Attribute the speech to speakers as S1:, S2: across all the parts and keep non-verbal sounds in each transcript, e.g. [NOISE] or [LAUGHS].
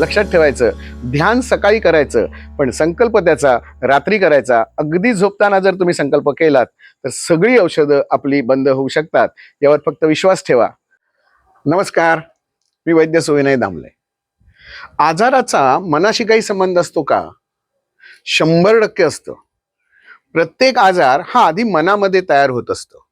S1: लक्षात ठेवायचं. ध्यान सकाळी करायचं. पण संकल्प त्याचा रात्री करायचा. अगदी झोपताना जर तुम्ही संकल्प केलात तर सगळी औषधं आपली बंद होऊ शकतात. यावर फक्त विश्वास ठेवा. नमस्कार. मी वैद्य सुविनय दामले. आजाराचा मनाशी काही संबंध असतो का? शंभर टक्के असतो. प्रत्येक आजार हा आधी मनामध्ये तयार होत असतो.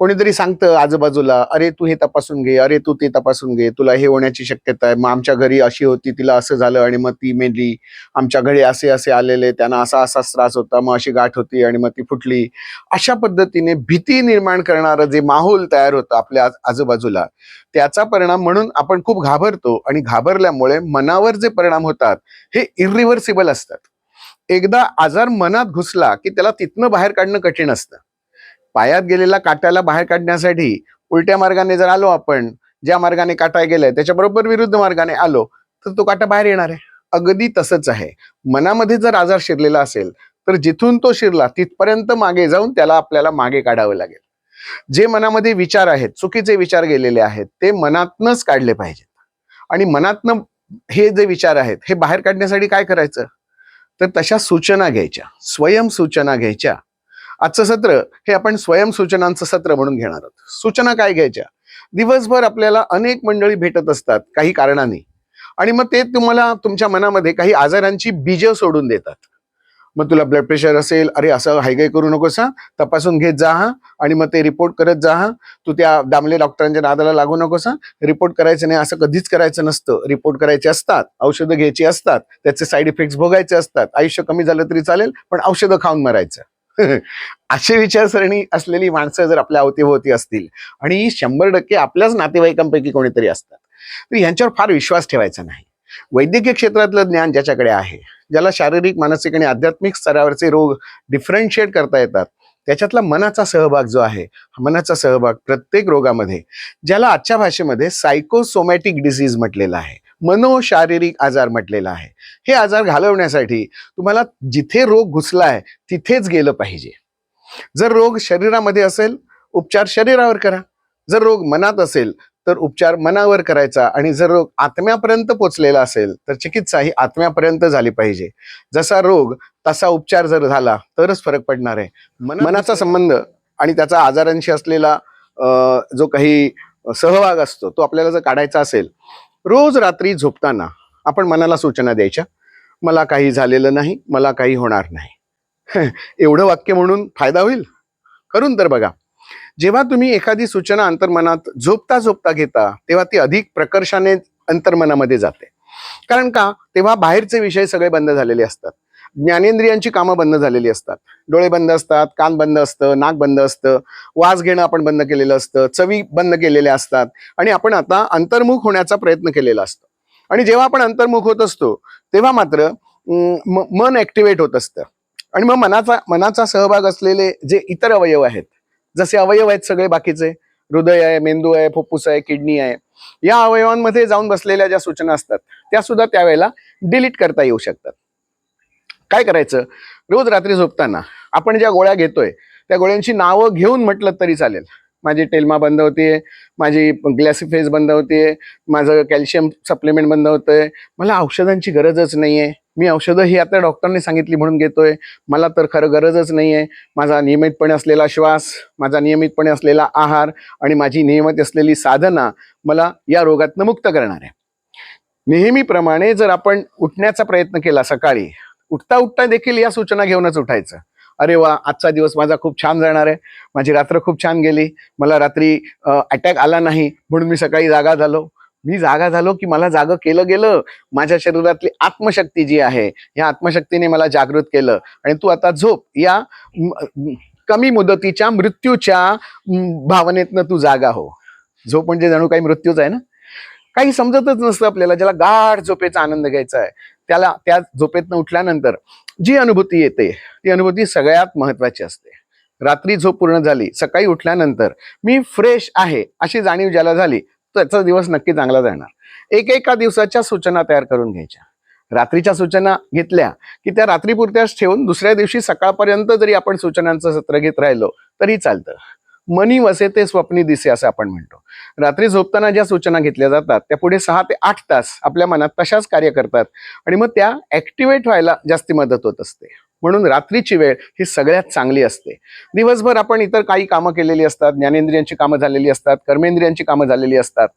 S1: कोणीतरी सांगतं आजूबाजूला अरे तू हे तपासून घे अरे तू ते तपासून घे तुला हे होण्याची शक्यता आहे मग आमच्या घरी अशी होती तिला असं झालं आणि मग ती मेली. आमच्या घरी असे असे आलेले त्यांना असा असा त्रास होता मग अशी गाठ होती आणि मग ती फुटली. अशा पद्धतीने भीती निर्माण करणारं जे माहोल तयार होतं आपल्या आजूबाजूला त्याचा परिणाम म्हणून आपण खूप घाबरतो आणि घाबरल्यामुळे मनावर जे परिणाम होतात हे इरिव्हर्सिबल असतात. एकदा आजार मनात घुसला की त्याला तिथनं बाहेर काढणं कठीण असतं. पायात गेलेला काट्याला बाहेर काढण्यासाठी उलट्या मार्गाने जर आलो आपण ज्या मार्गाने काटा गेलाय त्याच्याबरोबर विरुद्ध मार्गाने आलो तर तो काटा बाहेर येणार आहे. अगदी तसंच आहे. मनामध्ये जर आजार शिरलेला असेल तर जिथून तो शिरला तिथपर्यंत मागे जाऊन त्याला आपल्याला मागे काढावं लागेल. जे मनामध्ये विचार आहेत चुकीचे विचार गेलेले आहेत ते मनातनच काढले पाहिजेत. आणि मनातनं हे जे विचार आहेत हे बाहेर काढण्यासाठी काय करायचं? तर तशा सूचना घ्यायच्या. स्वयं सूचना घ्यायच्या. आजचं सत्र हे आपण स्वयं सूचनांचं सत्र म्हणून घेणार आहोत. सूचना काय घ्यायच्या? दिवसभर आपल्याला अनेक मंडळी भेटत असतात काही कारणाने. आणि मग ते तुम्हाला तुमच्या मनामध्ये काही आजारांची बीज सोडून देतात. मग तुला ब्लड प्रेशर असेल अरे असं हायगाय करू नकोस हा तपासून घेत जा हा. आणि मग ते रिपोर्ट करत जा हा. तू त्या दामले डॉक्टरांच्या नादाला लागू नकोस. हा रिपोर्ट करायचं नाही असं कधीच करायचं नसतं. रिपोर्ट करायचे असतात औषधं घ्यायची असतात त्याचे साईड इफेक्ट्स भोगायचे असतात. आयुष्य कमी झालं तरी चालेल पण औषधं खाऊन मरायचं. [LAUGHS] अशी विचारसरणी असलेली माणसं जर आपल्या अवतीभोवती असतील आणि शंभर टक्के आपल्याच नातेवाईकांपैकी कोणीतरी असतात तर यांच्यावर फार विश्वास ठेवायचा नाही. वैद्यकीय क्षेत्रातलं ज्ञान ज्याच्याकडे आहे ज्याला शारीरिक मानसिक आणि आध्यात्मिक स्तरावरचे रोग डिफरन्शिएट करता येतात त्याच्यातला मनाचा सहभाग जो आहे मनाचा सहभाग प्रत्येक रोगामध्ये ज्याला आजच्या भाषेमध्ये सायकोसोमॅटिक डिसीज म्हटलेला आहे. मनोशारीरिक आजार म्हटलेला आहे. हे आजार घालवण्यासाठी तुम्हाला जिथे रोग घुसला आहे तिथेच गेलं पाहिजे. जर रोग शरीरामध्ये असेल उपचार शरीरावर करा. जर रोग मनात असेल तर उपचार मनावर करायचा आणि जर रोग आत्म्यापर्यंत पोचलेला असेल तर चिकित्सा ही आत्म्यापर्यंत झाली पाहिजे. जसा रोग तसा उपचार जर झाला तरच फरक पडणार आहे. मनाचा संबंध आणि त्याचा आजारांशी असलेला जो काही सहभाग असतो तो आपल्याला जर काढायचा असेल रोज रात्री झोपताना आपण मनाला सूचना द्यायच्या मला काही झालेलं नाही मला काही होणार नाही. [LAUGHS] एवढं वाक्य म्हणून फायदा होईल? करून तर बघा. जेव्हा तुम्ही एखादी सूचना अंतर्मनात झोपता झोपता घेता तेव्हा ती अधिक प्रकर्षाने अंतर्मनामध्ये जाते. कारण का? तेव्हा बाहेरचे विषय सगळे बंद झालेले असतात. ज्ञानेंद्रियांची कामं बंद झालेली असतात. डोळे बंद असतात कान बंद असतं नाक बंद असतं वास घेणं आपण बंद केलेलं असतं चवी बंद केलेल्या असतात आणि आपण आता अंतर्मुख होण्याचा प्रयत्न केलेला असतो. आणि जेव्हा आपण अंतर्मुख होत असतो तेव्हा मात्र मन ऍक्टिव्हेट होत असतं. आणि मग मनाचा मनाचा सहभाग असलेले जे इतर अवयव आहेत जसे अवयव आहेत सगळे बाकीचे हृदय आहे मेंदू आहे फुफ्फुस आहे किडनी आहे या अवयवांमध्ये जाऊन बसलेल्या ज्या सूचना असतात त्या सुद्धा त्यावेळेला डिलीट करता येऊ शकतात. काय करायचं? रोज रात्री झोपताना आपण ज्या गोळ्या घेतोय त्या गोळ्यांची नावं घेऊन म्हटलं तरी चालेल. माझी टेल्मा बंद होतीये माझी ग्लॅसिफेज बंद होतीये माझं कॅल्शियम सप्लिमेंट बंद होतंय. मला औषधांची गरजच नाहीये. मी औषधं ही आता डॉक्टरने सांगितली म्हणून घेतोय. मला तर खरं गरजच नाही आहे माझा नियमितपणे असलेला श्वास माझा नियमितपणे असलेला आहार आणि माझी नियमित असलेली साधना मला या रोगातनं मुक्त करणार आहे. नेहमीप्रमाणे जर आपण उठण्याचा प्रयत्न केला सकाळी उठता उठता देखील या सूचना घेऊनच उठायचं. अरे वा आजचा दिवस माझा खूप छान जाणार आहे. माझी रात्र खूप छान गेली. मला रात्री अटॅक आला नाही म्हणून मी सकाळी जागा झालो. मी जागा झालो की मला जागं केलं गेलं. माझ्या शरीरातली आत्मशक्ती जी आहे या आत्मशक्तीने मला जागृत केलं. आणि तू आता झोप. या कमी मुदतीच्या मृत्यूच्या भावनेतनं तू जागा हो. झोप म्हणजे जणू काही मृत्यूच आहे ना? काही समजतच नसतं आपल्याला. ज्याला गाढ झोपेचा आनंद घ्यायचा आहे. त्याला त्या झोपेतनं उठल्यानंतर जी अनुभूती येते ती अनुभूती सगळ्यात महत्वाची असते. रात्री झोप पूर्ण झाली सकाळी उठल्यानंतर मी फ्रेश आहे अशी जाणीव ज्याला झाली त्याचा दिवस नक्की चांगला जाणार. एक एका दिवसाच्या सूचना तयार करून घ्यायच्या. रात्रीच्या सूचना घेतल्या की त्या रात्रीपुरत्याच ठेवून दुसऱ्या दिवशी सकाळपर्यंत जरी आपण सूचनांचं सत्र घेत राहिलो तरी चालतं. मनी वसे ते स्वप्नी दिसे असं आपण म्हणतो. रात्री झोपताना ज्या सूचना घेतल्या जातात त्या पुढे सहा ते आठ तास आपल्या मनात तशाच कार्य करतात आणि मग त्या ऍक्टिव्हेट व्हायला जास्ती मदत होत असते. म्हणून रात्रीची वेळ ही सगळ्यात चांगली असते. दिवसभर आपण इतर काही कामं केलेली असतात ज्ञानेंद्रियांची कामं झालेली असतात कर्मेंद्रियांची कामं झालेली असतात.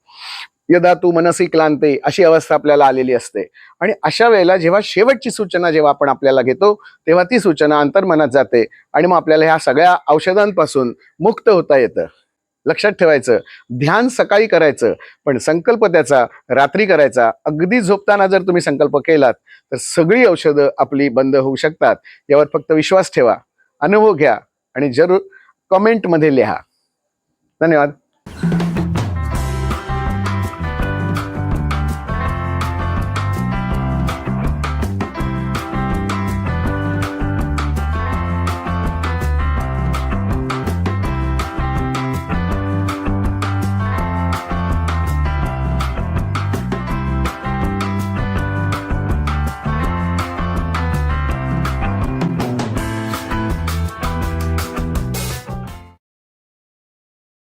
S1: यदा तू मनसी क्लांते अशी अवस्था आपल्याला आलेली असते. आणि अशा वेळेला जेव्हा शेवटची सूचना जेव्हा आपण आपल्याला घेतो तेव्हा ती सूचना अंतर्मनात जाते आणि मग आपल्याला ह्या सगळ्या औषधांपासून मुक्त होता येतं. लक्षात ठेवायचं ध्यान सकाळी करायचं पण संकल्प त्याचा रात्री करायचा. अगदी झोपताना जर तुम्ही संकल्प केलात तर सगळी औषधं आपली बंद होऊ शकतात. यावर फक्त विश्वास ठेवा अनुभव घ्या आणि जरूर कमेंटमध्ये लिहा. धन्यवाद.